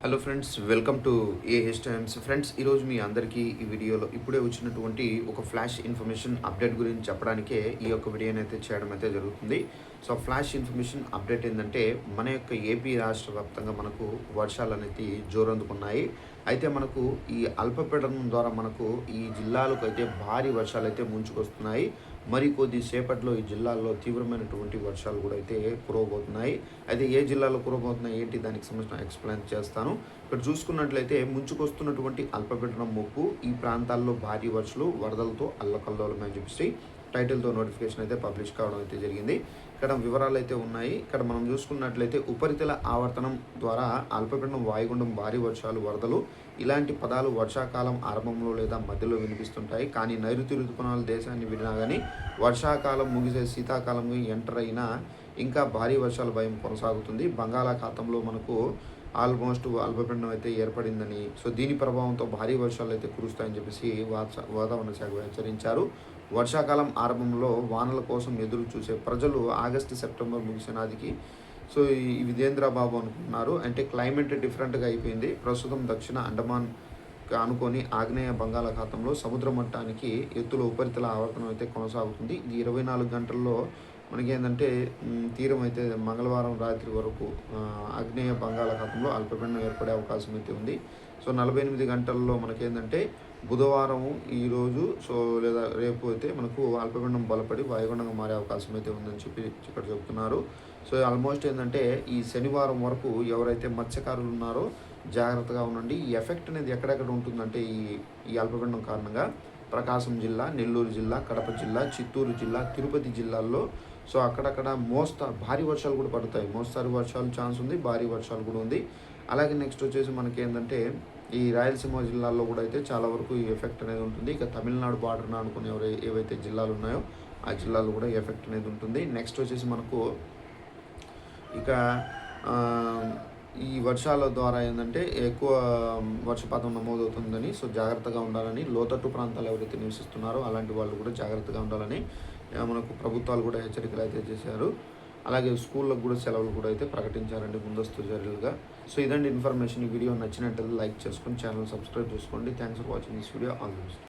Hello friends welcome to AH times friends ఈరోజు మీ అందరికీ ఈ వీడియోలో ఇప్పుడే వచ్చినటువంటి ఒక ఫ్లాష్ ఇన్ఫర్మేషన్ అప్డేట్ గురించి చెప్పడానికే ఈ యొక్క వీడియోని అయితే చేయడం అయితే జరుగుతుంది. సో ఫ్లాష్ ఇన్ఫర్మేషన్ అప్డేట్ ఏంటంటే మన యొక్క ఏపీ రాష్ట్ర వ్యాప్తంగా మనకు వర్షాలు అనేది జోరందుకున్నాయి. అయితే మనకు ఈ అల్పపీడనం ద్వారా మనకు ఈ జిల్లాలకు అయితే భారీ వర్షాలు అయితే ముంచుకొస్తున్నాయి. మరి కొద్దిసేపట్లో ఈ జిల్లాల్లో తీవ్రమైనటువంటి వర్షాలు కూడా అయితే కురవబోతున్నాయి. అయితే ఏ జిల్లాలో కురవబోతున్నాయి? ఏంటి? దానికి సంబంధించిన ఎక్స్ప్లెయిన్ చేస్తాను. ఇక్కడ చూసుకున్నట్లయితే ముంచుకొస్తున్నటువంటి అల్పపీడనం ముప్పు ఈ ప్రాంతాల్లో భారీ వర్షాలు వరదలతో అల్లకల్లోలమని చూపిస్తాయి టైటిల్తో నోటిఫికేషన్ అయితే పబ్లిష్ కావడం అయితే జరిగింది. ఇక్కడ వివరాలు అయితే ఉన్నాయి. ఇక్కడ మనం చూసుకున్నట్లయితే ఉపరితల ఆవర్తనం ద్వారా అల్పపీడనం వాయుగుండం భారీ వర్షాలు వరదలు ఇలాంటి పదాలు వర్షాకాలం ఆరంభంలో లేదా మధ్యలో వినిపిస్తుంటాయి. కానీ నైరుతి ఋతుపవనాలు దేశాన్ని విడినా కానీ వర్షాకాలం ముగిసే శీతాకాలం ఎంటర్ అయినా ఇంకా భారీ వర్షాల భయం కొనసాగుతుంది. బంగాళాఖాతంలో మనకు ఆల్మోస్ట్ అల్పపీడనం అయితే ఏర్పడిందని. సో దీని ప్రభావంతో భారీ వర్షాలు అయితే కురుస్తాయని చెప్పేసి వాతావరణ వాతావరణ శాఖ హెచ్చరించారు. వర్షాకాలం ఆరంభంలో వానల కోసం ఎదురు చూసే ప్రజలు ఆగస్టు సెప్టెంబర్ ముగిసినాదికి సో ఈ విదేంద్ర బాబు అనుకుంటున్నారు. అంటే క్లైమేట్ డిఫరెంట్గా అయిపోయింది. ప్రస్తుతం దక్షిణ అండమాన్ అనుకొని ఆగ్నేయ బంగాళాఖాతంలో సముద్ర మట్టానికి ఎత్తుల ఉపరితల ఆవర్తనం అయితే కొనసాగుతుంది. ఇది ఇరవై నాలుగు గంటల్లో మనకి ఏంటంటే తీరం అయితే మంగళవారం రాత్రి వరకు ఆగ్నేయ బంగాళాఖాతంలో అల్పపీడనం ఏర్పడే అవకాశం అయితే ఉంది. సో నలభై ఎనిమిది గంటల్లో మనకేంటంటే బుధవారం ఈరోజు సో లేదా రేపు అయితే మనకు అల్పపీడనం బలపడి వాయుగుండంగా మారే అవకాశం అయితే ఉందని చెప్పి ఇక్కడ చెప్తున్నారు. సో ఆల్మోస్ట్ ఏంటంటే ఈ శనివారం వరకు ఎవరైతే మత్స్యకారులు ఉన్నారో జాగ్రత్తగా ఉండండి. ఈ ఎఫెక్ట్ అనేది ఎక్కడెక్కడ ఉంటుందంటే ఈ ఈ అల్పపీడనం కారణంగా. ప్రకాశం జిల్లా నెల్లూరు జిల్లా కడప జిల్లా చిత్తూరు జిల్లా తిరుపతి జిల్లాల్లో. సో అక్కడక్కడ మోస్తా భారీ వర్షాలు కూడా పడతాయి. మోస్తారు వర్షాలు ఛాన్స్ ఉంది భారీ వర్షాలు కూడా ఉంది. అలాగే నెక్స్ట్ వచ్చేసి మనకి ఏంటంటే ఈ రాయలసీమ జిల్లాల్లో కూడా అయితే చాలా వరకు ఈ ఎఫెక్ట్ అనేది ఉంటుంది. ఇక తమిళనాడు బార్డర్న అనుకునే ఎవరై ఏవైతే జిల్లాలు ఉన్నాయో ఆ జిల్లాలో కూడా ఈ ఎఫెక్ట్ అనేది ఉంటుంది. నెక్స్ట్ వచ్చేసి మనకు ఇక ఈ వర్షాల ద్వారా ఏంటంటే ఎక్కువ వర్షపాతం నమోదవుతుందని సో జాగ్రత్తగా ఉండాలని లోతట్టు ప్రాంతాలు ఎవరైతే నివసిస్తున్నారో అలాంటి వాళ్ళు కూడా జాగ్రత్తగా ఉండాలని మనకు ప్రభుత్వాలు కూడా హెచ్చరికలు అయితే చేశారు. అలాగే స్కూళ్ళకు కూడా సెలవులు కూడా అయితే ప్రకటించారండి ముందస్తు చర్యలుగా. సో ఇదండి ఇన్ఫర్మేషన్. ఈ వీడియో నచ్చినట్లయితే లైక్ చేసుకొని ఛానల్ సబ్స్క్రైబ్ చేసుకోండి. Thanks for watching this video. All the best.